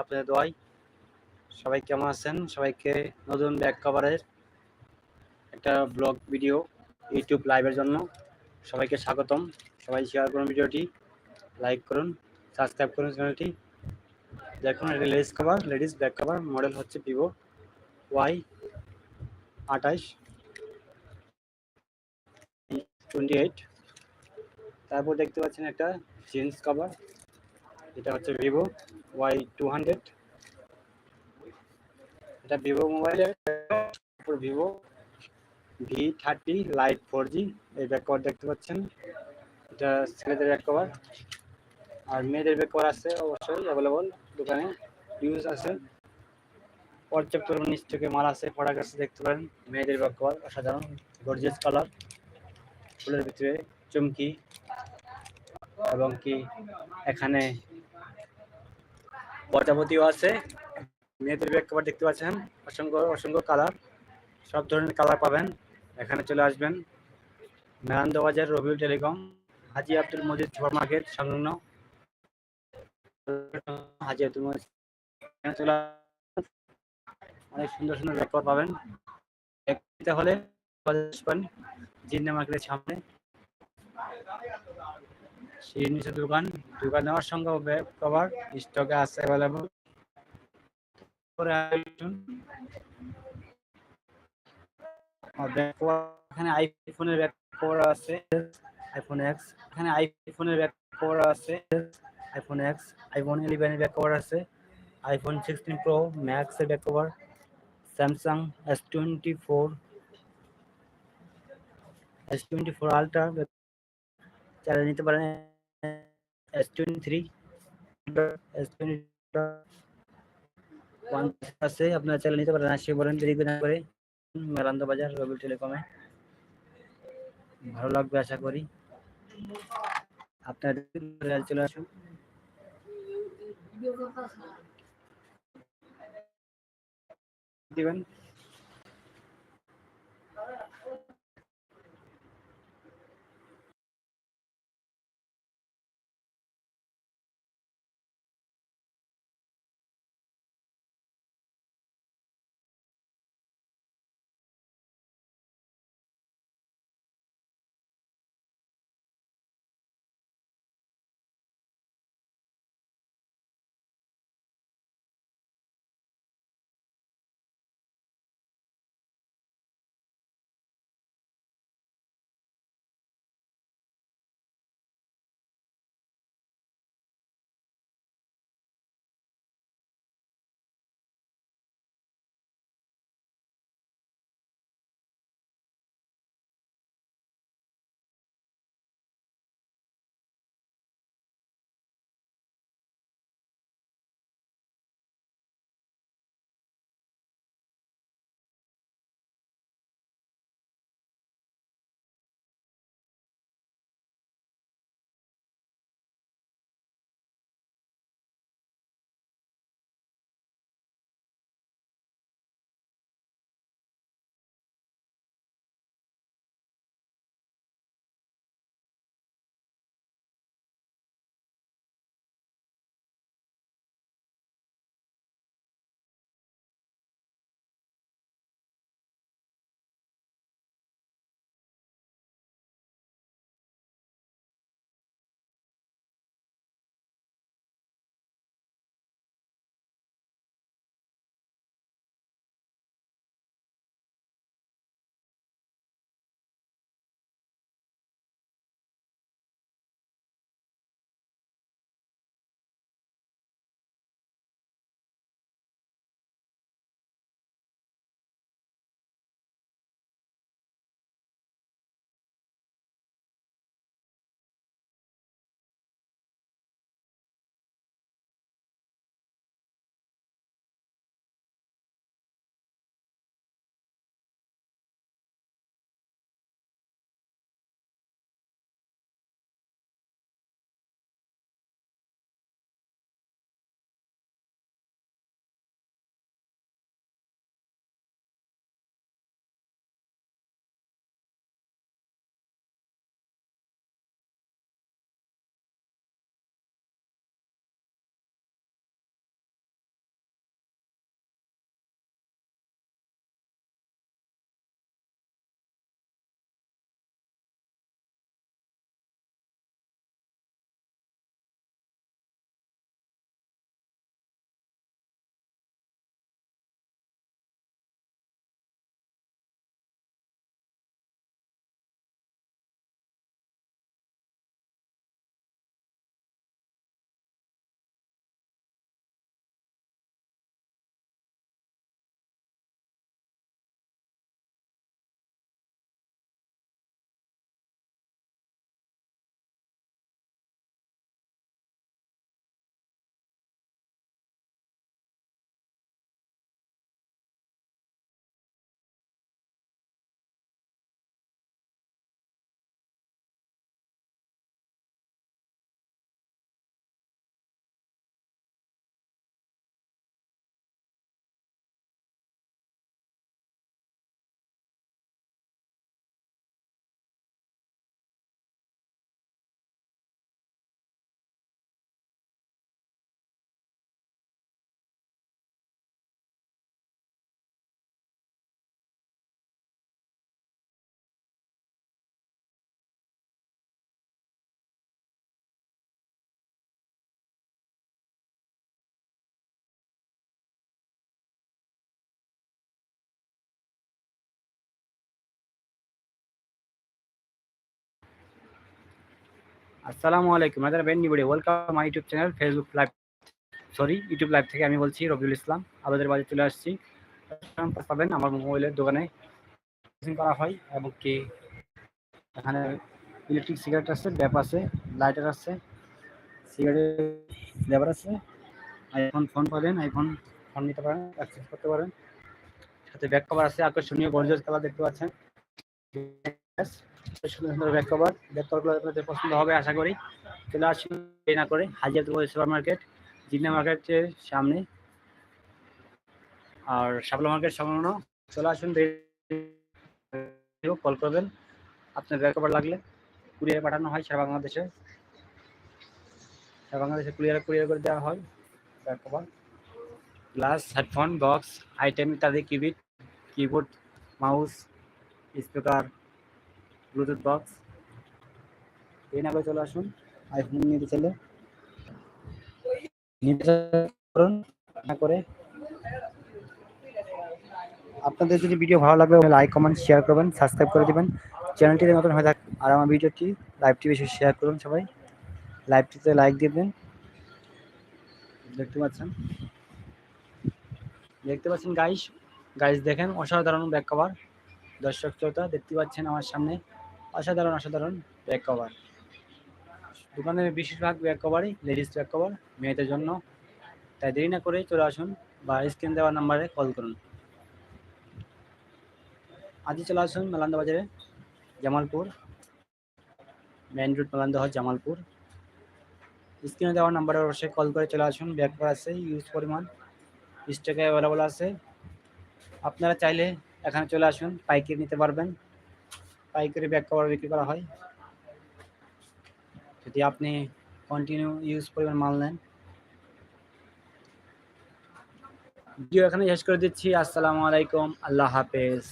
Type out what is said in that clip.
আপনাদের দোয়াই সবাই কেমন আছেন? সবাইকে নতুন ব্যাক কভারের একটা ব্লগ ভিডিও ইউটিউব লাইভের জন্য সবাইকে স্বাগতম। সবাই শেয়ার করুন ভিডিওটি লাইক করুন সাবস্ক্রাইব করুন চ্যানেলটি দেখুন, এটা ladies cover ladies back cover model হচ্ছে ভিভো ওয়াই আঠাইশ টোয়েন্টি এইট তারপর দেখতে পাচ্ছেন একটা জিন্স কভার এটা হচ্ছে ভিভো ওয়াই টু হান্ড্রেড এটা ভিভো মোবাইলের Vivo V thirty lite four G এই ব্যাক কভার দেখতে পাচ্ছেন। এটা ছেলেদের ব্যাক কভার আর মেয়েদের ব্যাক কভার আছে অবশ্যই অ্যাভেলেবল দোকানে ইউজ আছে। পর্যাপ্ত নিচ থেকে মাল আছে প্রোডাক্ট আছে দেখতে পারেন। মেয়েদের ব্যাক কভার অসাধারণ গর্জিয়াস কালার ফুলের ভিতরে চুমকি। এবং কি এখানে প্রজাপতিও আছে, মেয়েদের ব্যাগ কভার দেখতে পাচ্ছেন, অসংখ্য অসংখ্য কালার সব ধরনের কালার পাবেন। এখানে চলে আসবেন Merand Bazar Rabiul telecom, Haji Abdul Majid super market, সংলগ্ন। হাজি আব্দুল মজিদ চলে অনেক সুন্দর সুন্দর ব্যাগ কভার পাবেন। হলে আসবেন জিন্না মার্কেটের সামনে। সেই নিচে দোকান, দোকানে অসংখ্য ব্যাগ কভার স্টকে আছে অ্যাভেলেবল এখানে আইফোনের ব্যাক কভার আছে। আইফোন এক্স এখানে আইফোনের ব্যাক কভার আছে। আইফোন এক্স আইফোন ইলেভেনের ব্যাক কভার আছে। আইফোন সিক্সটিন প্রো ম্যাক্সের back cover Samsung S twenty four S twenty four ultra চালিয়ে নিতে পারেন S twenty three S twenty one আছে আপনারা চালিয়ে নিতে পারেন আসে বলেন, দেরি না করে। মেলান্দ বাজার রবি টেলিকমে। ভালো লাগবে আশা করি। আপনার চলে আসুন। দিবেন। আসসালামু আলাইকুম আদার বেন নিবড়ি welcome my YouTube channel Facebook live sorry YouTube live থেকে আমি বলছি রবিউল ইসলাম আপনাদের বাড়ি চলে আসছি। পাবেন আমার মোবাইলের দোকানে করা হয় এবং কি এখানে ইলেকট্রিক সিগারেট আছে ব্যাপ আছে লাইটার আছে সিগারেট ফ্লেভার আছে আইফোন ফোন পাবেন আইফোন ফোন নিতে পারেন অ্যাক্সেস করতে পারেন। সাথে ব্যাক কভার আছে, আকর্ষণীয় গর্জস কালার দেখতে পাচ্ছেন। সুন্দর সুন্দর ব্যাক কভার ব্যাক পছন্দ হবে, আশা করি। চলে আসুন না করে মার্কেট জিন্না সামনে। আর শাপলা মার্কেট চলে আসুন কল করবেন। আপনার ব্যাক কভার লাগলে পাঠানো হয় বাংলাদেশে। বাংলাদেশে কুরিয়ারে কুরিয়ার করে দেওয়া হয় back cover glass, headphone box item ইত্যাদি কিবিট keyboard mouse speaker Bluetooth box এই না চলে আসুন। আইফোন নিতে না করে। আপনাদের যদি ভিডিও ভালো লাগবে লাইক কমেন্ট শেয়ার করবেন সাবস্ক্রাইব করে দিবেন। চ্যানেলটিতে নতুন হয়ে থাক আর আমার ভিডিওটি লাইভটি বেশি শেয়ার করুন সবাই। লাইভটিতে লাইক দিবেন দেখতে পাচ্ছেন? দেখতে পাচ্ছেন গাইস গাইস দেখেন, অসাধারণ ব্যাক কভার দর্শক শ্রোতা দেখতে পাচ্ছেন আমার সামনে। অসাধারণ অসাধারণ ব্যাক কভার দোকানের বেশিরভাগ ব্যাক কভারই লেডিস ব্যাক কভার মেয়েদের জন্য। তাই দেরি না করে চলে আসুন বা স্ক্রিন দেওয়া নাম্বারে কল করুন। আজই চলে আসুন মেলান্দা বাজারে, জামালপুর মেন রোড মেলান্দা হয় জামালপুর। স্ক্রিনে দেওয়া নাম্বারে অবশ্যই কল করে চলে আসুন। ব্যাক কভার আছে ইউজ পরিমাণ স্টকে অ্যাভেলেবল আছে। আপনারা চাইলে এখানে চলে আসুন, পাইকারি নিতে পারবেন। পাইকারি ব্যাগ কভার বিক্রি করা হয়। যদি আপনি কন্টিনিউ ইউজ পরিমাণ মাল নেন। ভিডিও এখানে শেষ করে দিচ্ছি। আসসালামু আলাইকুম। আল্লাহ হাফেজ।